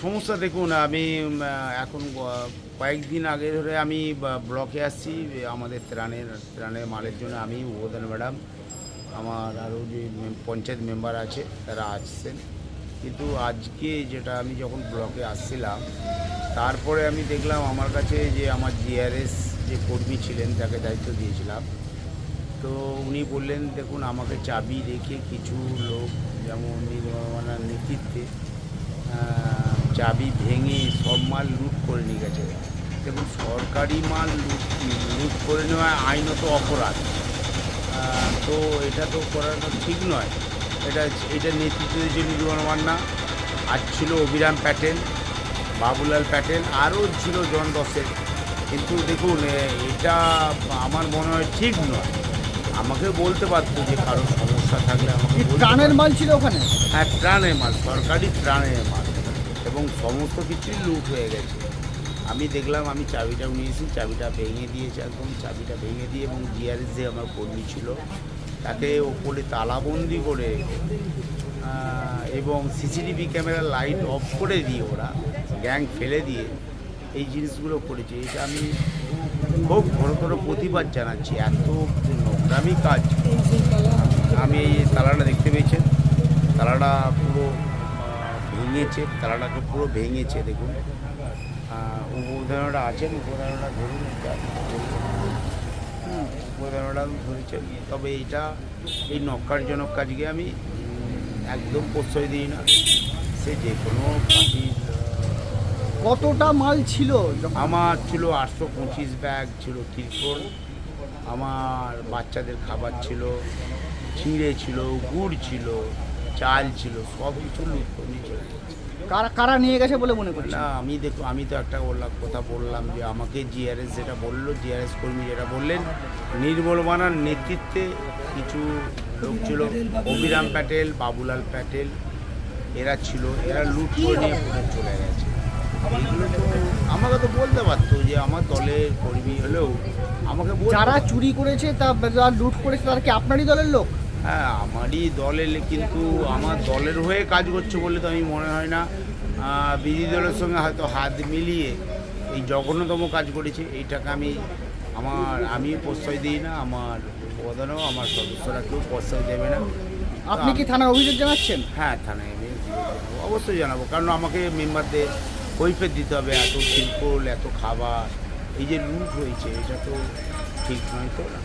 সমস্যা দেখুন, আমি এখন কয়েকদিন আগে ধরে আমি ব্লকে আসছি আমাদের ত্রাণের ত্রাণের মালের জন্য আমি উবোধন ম্যাডাম, আমার আরও যে পঞ্চায়েত মেম্বার আছে, তারা আসছেন। কিন্তু আজকে যেটা আমি যখন ব্লকে আসছিলাম, তারপরে আমি দেখলাম আমার কাছে যে আমার জিআরএস যে কর্মী ছিলেন, তাকে দায়িত্ব দিয়েছিলাম। তো উনি বললেন, দেখুন, আমাকে চাবি রেখে কিছু লোক যেমন নির্মাণার নেতৃত্বে চাবি ভেঙে সব মাল লুট করে নিয়ে গেছে। দেখুন, সরকারি মাল লুট লুট করে নেওয়া আইনত অপরাধ। তো এটা তো করানো ঠিক নয়। এটা এটা নেতৃত্ব দিয়েছে নির্মল মান্না আর ছিল অভিরাম প্যাটেল, বাবুলাল প্যাটেল, আরও ছিল জন দশেক। কিন্তু দেখুন এটা আমার মনে হয় ঠিক নয়। আমাকে বলতে পারতো যে কারও সমস্যা থাকলে আমাকে ত্রাণের মাল ছিল ওখানে? হ্যাঁ ত্রাণের মাল সরকারি ত্রাণের মাল। এবং সমস্ত কিছুই লুট হয়ে গেছে। আমি দেখলাম আমি চাবিটা নিয়েছি চাবিটা ভেঙে দিয়েছে একদম চাবিটা ভেঙে দিয়ে এবং জিআরএস যে আমার কর্মী ছিল তাকে ওপরে তালাবন্দি করে এবং সিসিটিভি ক্যামেরা লাইট অফ করে দিয়ে ওরা গ্যাং ফেলে দিয়ে এই জিনিসগুলো করেছে। এটা আমি খুব ঘোরতর প্রতিবাদ জানাচ্ছি। এত নোংরামি কাজ। আমি এই তালাটা দেখতে পেয়েছেন। তালাটা পুরো ভেঙেছে। তালাটাকে পুরো ভেঙেছে দেখুন। উপধারণটা আছেন উপধারণটা ধরুন উপধারণটা ধরেছেন। তবে এটা এই নক্কারজনক কাজকে আমি একদম প্রশ্রয় দিই না। সে যে কোনো পার্টির কতটা মাল ছিল? আমার ছিল আটশো পঁচিশ ব্যাগ ছিল তিরপল আমার বাচ্চাদের খাবার ছিল চিঁড়ে ছিল গুড় ছিল চাল ছিল সব কিছু লুট করে নিয়ে চলে গেছে। কারা কারা নিয়ে গেছে বলে মনে করছি না আমি দেখো আমি তো একটা বললাম কথা বললাম যে আমাকে জিআরএস যেটা বলল জিআরএস কর্মী যেটা বললেন নির্মল মানার নেতৃত্বে কিছু লোক ছিল অভিরাম প্যাটেল বাবুলাল প্যাটেল এরা ছিল এরা লুট করে নিয়ে চলে গেছে তো আমাকে তো বলতে পারতো যে আমার দলের কর্মী হলেও আমাকে বলতে। যারা চুরি করেছে তা যারা লুট করেছে তারা কি আপনারই দলের লোক? হ্যাঁ আমারই দলের কিন্তু আমার দলের হয়ে কাজ করছে বলে তো আমি মনে হয় না। আহ, বিরোধী দলের সঙ্গে হয়তো হাত মিলিয়ে এই জঘন্যতম কাজ করেছে। এইটাকে আমি আমার আমি প্রশ্রয় দিই না আমার প্রধানও আমার সদস্যরা কেউ প্রশ্রয় দেবে না। আপনি কি থানায় অভিযোগ জানাচ্ছেন? হ্যাঁ থানায় আমি অবশ্যই জানাব। কারণ আমাকে মেম্বারদের কৈফের দিতে হবে এত শিল্পল এত খাবার। এই যে লুট হয়েছে এটা তো ঠিক নয় তো না?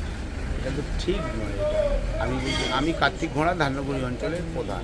এটা তো ঠিক নয় এটা। আমি বলছি আমি কার্তিক ঘোড়া ধান্যগুড়ি অঞ্চলের প্রধান।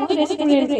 রেস্টুরেন্টে